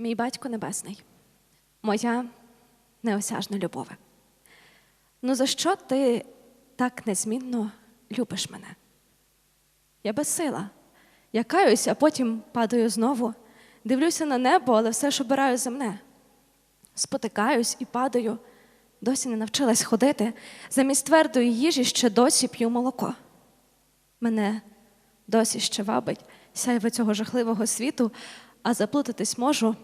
Мій батько небесний, моя неосяжна любове. Ну за що ти так незмінно любиш мене? Я безсила. Я каюсь, а потім падаю знову. Дивлюся на небо, але все ж обираю земне. Спотикаюсь і падаю, досі не навчилась ходити. Замість твердої їжі ще досі п'ю молоко. Мене досі ще вабить сяйво цього жахливого світу, а заплутатись можу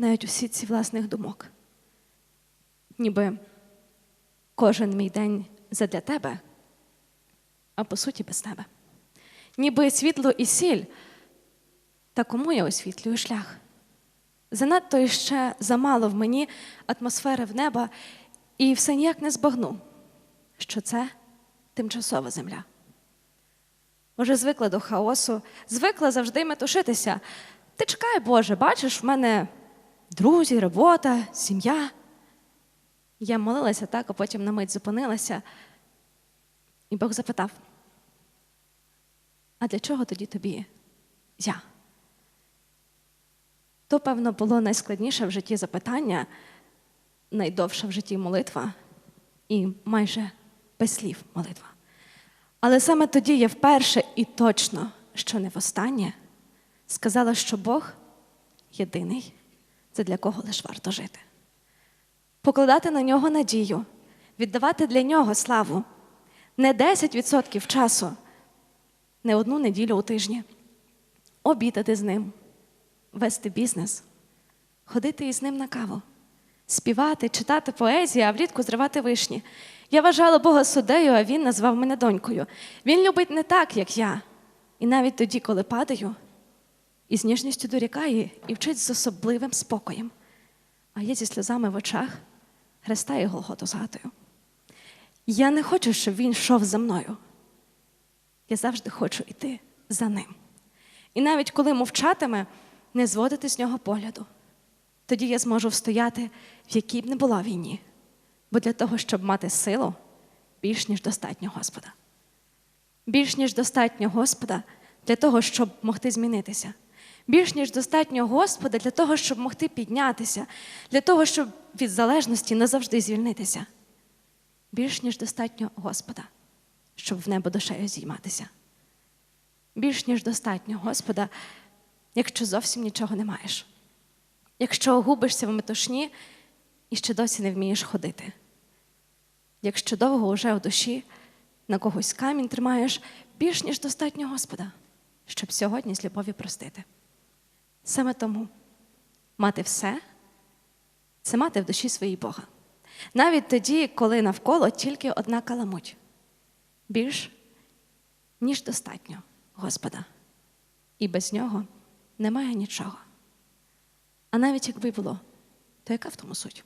навіть у сітці власних думок. Ніби кожен мій день задля тебе, а по суті без тебе. Ніби світло і сіль, та кому я освітлюю шлях? Занадто іще замало в мені атмосфери в неба, і все ніяк не збагну, що це тимчасова земля. Уже звикла до хаосу, звикла завжди метушитися. Ти чекай, Боже, бачиш, в мене друзі, робота, сім'я. Я молилася так, а потім на мить зупинилася, і Бог запитав: а для чого тоді тобі я? То, певно, було найскладніше в житті запитання, найдовша в житті молитва і майже без слів молитва. Але саме тоді я вперше і точно, що не востаннє, сказала, що Бог єдиний, це для кого лиш варто жити. Покладати на нього надію, віддавати для нього славу не 10% часу, не одну неділю у тижні, обідати з ним, вести бізнес, ходити із ним на каву, співати, читати поезію, а влітку зривати вишні. Я вважала Бога суддею, а він назвав мене донькою. Він любить не так, як я. І навіть тоді, коли падаю, із ніжністю дорікає і вчить з особливим спокоєм. А я зі сльозами в очах Христа і Голготу згадую. Я не хочу, щоб він йшов за мною. Я завжди хочу йти за ним. І навіть коли мовчатиме, не зводити з нього погляду. Тоді я зможу встояти, в якій б не була війні. Бо для того, щоб мати силу, більш ніж достатньо Господа. Більш ніж достатньо Господа для того, щоб могти змінитися. Більш ніж достатньо Господа для того, щоб могти піднятися, для того, щоб від залежності назавжди звільнитися. Більш ніж достатньо Господа, щоб в небо душею зійматися. Більш ніж достатньо Господа, якщо зовсім нічого не маєш. Якщо губишся в метушні і ще досі не вмієш ходити. Якщо довго уже в душі на когось камінь тримаєш, більш ніж достатньо Господа, щоб сьогодні з любові простити. Саме тому мати все це мати в душі своїй Бога. Навіть тоді, коли навколо тільки одна каламуть. Більш ніж достатньо Господа. І без нього немає нічого. А навіть якби було, то яка в тому суть?